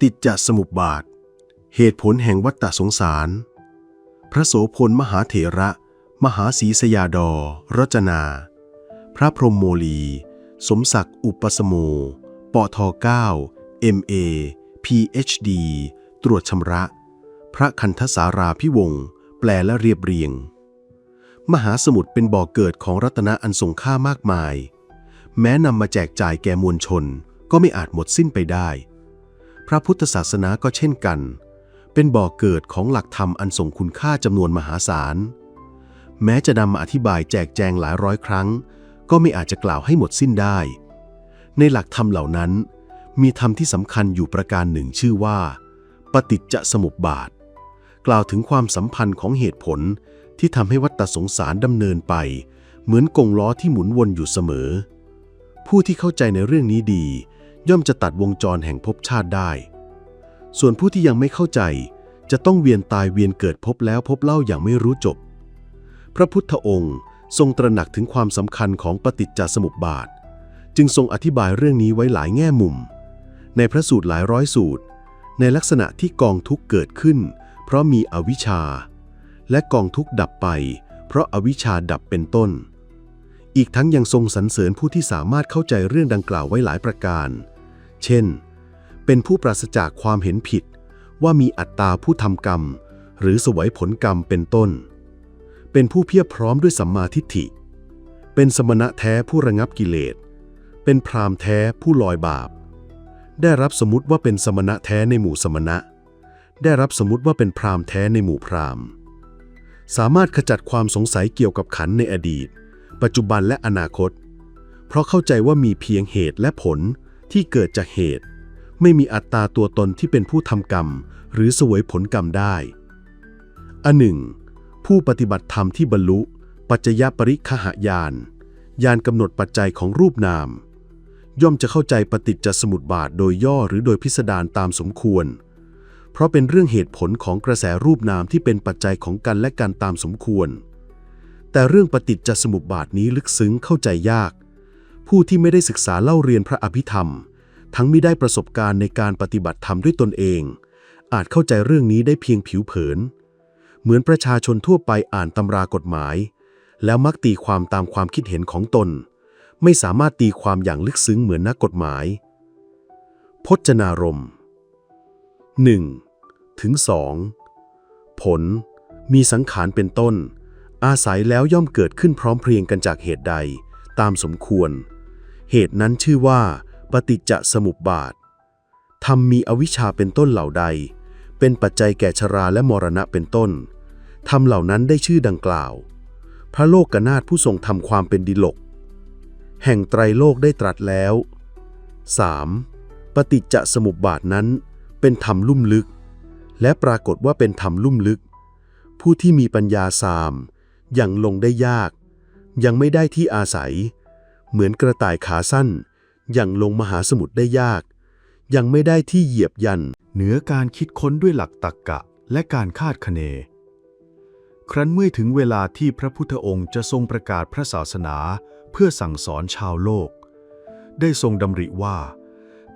ฏิจจสมุปบาท เหตุผลแห่งวัฏฏสงสาร พระโสพลมหาเถระ มหาศรีสยาดอรจนา พระพรหมโมลี สมศักดิ์อุปสโมปท9 MA PhD ตรวจชำระ พระคันธสาราพิวงศ์แปลและเรียบเรียง มหาสมุทรเป็นบ่อกเกิดของรัตนะอันทรงค่ามากมาย แม้นำมาแจกจ่ายแก่มวลชนก็ไม่อาจหมดสิ้นไปได้ พระพุทธศาสนาก็เช่นกัน เป็นบ่อกเกิดของหลักธรรมอันทรงคุณค่าจำนวนมหาศาล แม้จะนำมาอธิบายแจกแจงหลายร้อยครั้ง ก็ไม่อาจจะกล่าวให้หมดสิ้นได้ ในหลักธรรมเหล่านั้น มีธรรมที่สำคัญอยู่ประการหนึ่งชื่อว่า ปฏิจจสมุปบาท กล่าวถึงความสัมพันธ์ของเหตุผลที่ทำให้วัฏฏสงสารดำเนินไป เหมือนกงล้อที่หมุนวนอยู่เสมอ ผู้ที่เข้าใจในเรื่องนี้ดี ย่อมจะตัดวงจรแห่งภพชาติได้ ส่วนผู้ที่ยังไม่เข้าใจ จะต้องเวียนตายเวียนเกิดพบแล้วพบเล่าอย่างไม่รู้จบ พระพุทธองค์ทรงตระหนักถึงความสำคัญของปฏิจจสมุปบาท จึงทรงอธิบายเรื่องนี้ไว้หลายแง่มุม ในพระสูตรหลายร้อยสูตร ในลักษณะที่กองทุกข์เกิดขึ้น เพราะมีอวิชชา และกองทุกข์ดับไป เพราะอาวิชชาดับเป็นต้นอีกทั้งยังทรงสรรเสริญผู้ที่สามารถเข้าใจเรื่องดังกล่าวไว้หลายประการ เช่น เป็นผู้ปราศจากความเห็นผิด ว่ามีอัตตาผู้ทำกรรม หรือสวยผลกรรมเป็นต้น เป็นผู้เพียบพร้อมด้วยสัมมาทิฏฐิ เป็นสมณะแท้ผู้ระงับกิเลส เป็นพรามแท้ผู้ลอยบาป ได้รับสมมติว่าเป็นสมณะแท้ในหมู่สมณะ ได้รับสมมติว่าเป็นพรามแท้ในหมู่พรามสามารถขจัดความสงสัยเกี่ยวกับขันในอดีต ปัจจุบันและอนาคต เพราะเข้าใจว่ามีเพียงเหตุและผล ที่เกิดจากเหตุ ไม่มีอัตตาตัวตนที่เป็นผู้ทำกรรม หรือสวยผลกรรมได้อันหนึ่ง ผู้ปฏิบัติธรรมที่บรรลุ ปัจจยปริคหายานยานกำหนดปัจจัยของรูปนาม ย่อมจะเข้าใจปฏิจจสมุปบาทโดยย่อหรือโดยพิสดารตามสมควร เพราะเป็นเรื่องเหตุผลของกระแสรูปนามที่เป็นปัจจัยของกันและกันตามสมควร แต่เรื่องปฏิจจสมุปบาทนี้ลึกซึ้งเข้าใจยาก ผู้ที่ไม่ได้ศึกษาเล่าเรียนพระอภิธรรม ทั้งไม่ได้ประสบการณ์ในการปฏิบัติธรรมด้วยตนเอง อาจเข้าใจเรื่องนี้ได้เพียงผิวเผิน เหมือนประชาชนทั่วไปอ่านตำรากฎหมาย แล้วมักตีความตามความคิดเห็นของตน ไม่สามารถตีความอย่างลึกซึ้งเหมือนนักกฎหมาย พจนารมณ์ 1. ถึง 2. ผล มีสังขารเป็นต้น อาศัยแล้วย่อมเกิดขึ้นพร้อมเพรียงกันจากเหตุใด ตามสมควร เหตุนั้นชื่อว่า ปฏิจจสมุปบาทธรรมมีอวิชชาเป็นต้นเหล่าใด เป็นปัจจัยแก่ชราและมรณะเป็นต้นธรรมเหล่านั้นได้ชื่อดังกล่าว พระโลกกนาถผู้ทรงทำความเป็นดิลก แห่งไตรโลกได้ตรัสแล้ว 3. ปฏิจจสมุปบาทนั้น เป็นธรรมลุ่มลึก และปรากฏว่าเป็นธรรมลุ่มลึก ผู้ที่มีปัญญาสาม ยังลงได้ยาก ยังไม่ได้ที่อาศัย เหมือนกระต่ายขาสั้น ยังลงมหาสมุทรได้ยาก ยังไม่ได้ที่เหยียบยัน เหนือการคิดค้นด้วยหลักตรรกะและการคาดคะเน ครั้นเมื่อถึงเวลาที่พระพุทธองค์จะทรงประกาศพระศาสนาเพื่อสั่งสอนชาวโลก ได้ทรงดำริว่า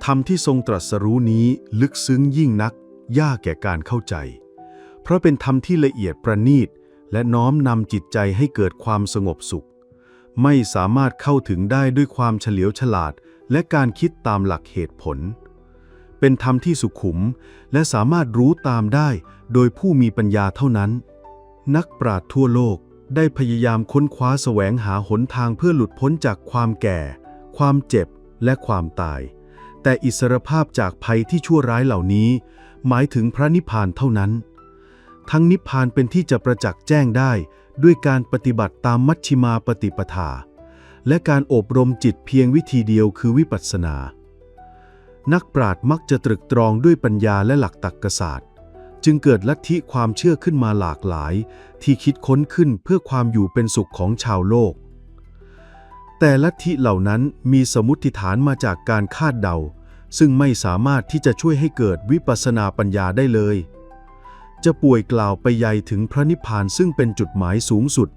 ธรรมที่ทรงตรัสรู้นี้ลึกซึ้งยิ่งนัก ยากแก่การเข้าใจ เพราะเป็นธรรมที่ละเอียดประณีตและน้อมนำจิตใจให้เกิดความสงบสุข ไม่สามารถเข้าถึงได้ด้วยความเฉลียวฉลาด และการคิดตามหลักเหตุผล เป็นธรรมที่สุขุม และสามารถรู้ตามได้โดยผู้มีปัญญาเท่านั้น นักปราชญ์ทั่วโลกได้พยายามค้นคว้าแสวงหาหนทางเพื่อหลุดพ้นจากความแก่ ความเจ็บ และความตาย แต่อิสรภาพจากภัยที่ชั่วร้ายเหล่านี้ หมายถึงพระนิพพานเท่านั้น ทั้งนิพพานเป็นที่จะประจักษ์แจ้งได้ ด้วยการปฏิบัติตามมัชฌิมาปฏิปทา และการอบรมจิตเพียงวิธีเดียวคือวิปัสสนา นักปราชญ์มักจะตรึกตรองด้วยปัญญาและหลักตรรกศาสตร์ จึงเกิดลัทธิความเชื่อขึ้นมาหลากหลาย ที่คิดค้นขึ้นเพื่อความอยู่เป็นสุขของชาวโลก แต่ลัทธิเหล่านั้นมีสมมติฐานมาจากการคาดเดา ซึ่งไม่สามารถที่จะช่วยให้เกิดวิปัสสนาปัญญาได้เลย จะป่วยกล่าวไปใหญ่ถึงพระนิพพานซึ่งเป็นจุดหมายสูงสุด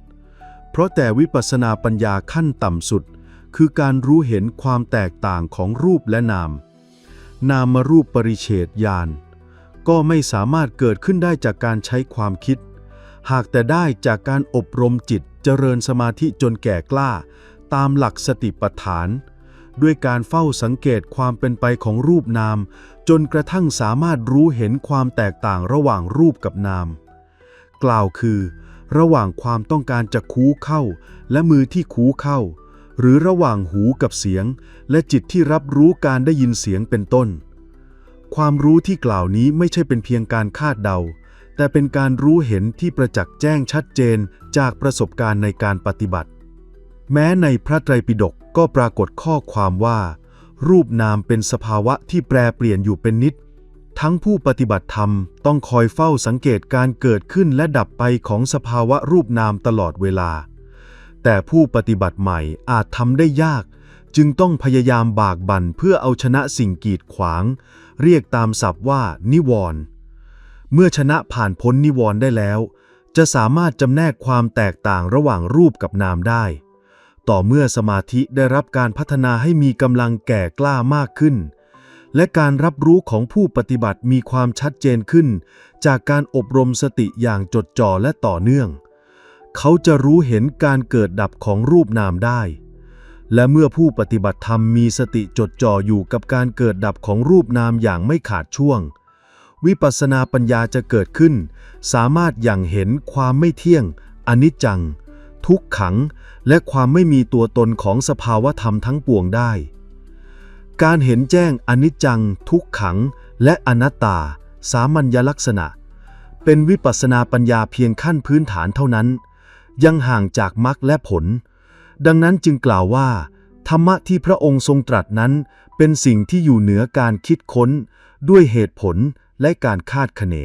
เพราะแต่วิปัสสนาปัญญาขั้นต่ำสุด คือการรู้เห็นความแตกต่างของรูปและนาม นามรูปปริเฉดญาณก็ไม่สามารถเกิดขึ้นได้จากการใช้ความคิด หากแต่ได้จากการอบรมจิตเจริญสมาธิจนแก่กล้า ตามหลักสติปัฏฐาน ด้วยการเฝ้าสังเกตความเป็นไปของรูปนาม จนกระทั่งสามารถรู้เห็นความแตกต่างระหว่างรูปกับนาม กล่าวคือ ระหว่างความต้องการจะคูเข้า และมือที่คูเข้า หรือระหว่างหูกับเสียง และจิตที่รับรู้การได้ยินเสียงเป็นต้น ความรู้ที่กล่าวนี้ไม่ใช่เป็นเพียงการคาดเดา แต่เป็นการรู้เห็นที่ประจักษ์แจ้งชัดเจนจากประสบการณ์ในการปฏิบัติ แม้ในพระไตรปิฎกก็ปรากฏข้อความว่า รูปนามเป็นสภาวะที่แปรเปลี่ยนอยู่เป็นนิด ทั้งผู้ปฏิบัติธรรมต้องคอยเฝ้าสังเกตการเกิดขึ้นและดับไปของสภาวะรูปนามตลอดเวลา แต่ผู้ปฏิบัติใหม่อาจทำได้ยาก จึงต้องพยายามบากบั่นเพื่อเอาชนะสิ่งกีดขวาง เรียกตามศัพท์ว่า นิวรณ์เมื่อชนะผ่านพ้นนิวรณ์ได้แล้ว จะสามารถจำแนกความแตกต่างระหว่างรูปกับนามได้ ต่อเมื่อสมาธิได้รับการพัฒนาให้มีกำลังแก่กล้ามากขึ้น และการรับรู้ของผู้ปฏิบัติมีความชัดเจนขึ้น จากการอบรมสติอย่างจดจ่อและต่อเนื่อง เขาจะรู้เห็นการเกิดดับของรูปนามได้ และเมื่อผู้ปฏิบัติธรรมมีสติจดจ่ออยู่กับการเกิดดับของรูปนามอย่างไม่ขาดช่วง วิปัสสนาปัญญาจะเกิดขึ้น สามารถอย่างเห็นความไม่เที่ยง อนิจจัง ทุกขัง และความไม่มีตัวตนของสภาวธรรมทั้งปวงได้ การเห็นแจ้งอนิจจัง ทุกขัง และอนัตตา สามัญลักษณะ เป็นวิปัสสนาปัญญาเพียงขั้นพื้นฐานเท่านั้น ยังห่างจากมรรคและผล ดังนั้นจึงกล่าวว่า ธรรมะที่พระองค์ทรงตรัสนั้น เป็นสิ่งที่อยู่เหนือการคิดค้น ด้วยเหตุผลและการคาดคะเน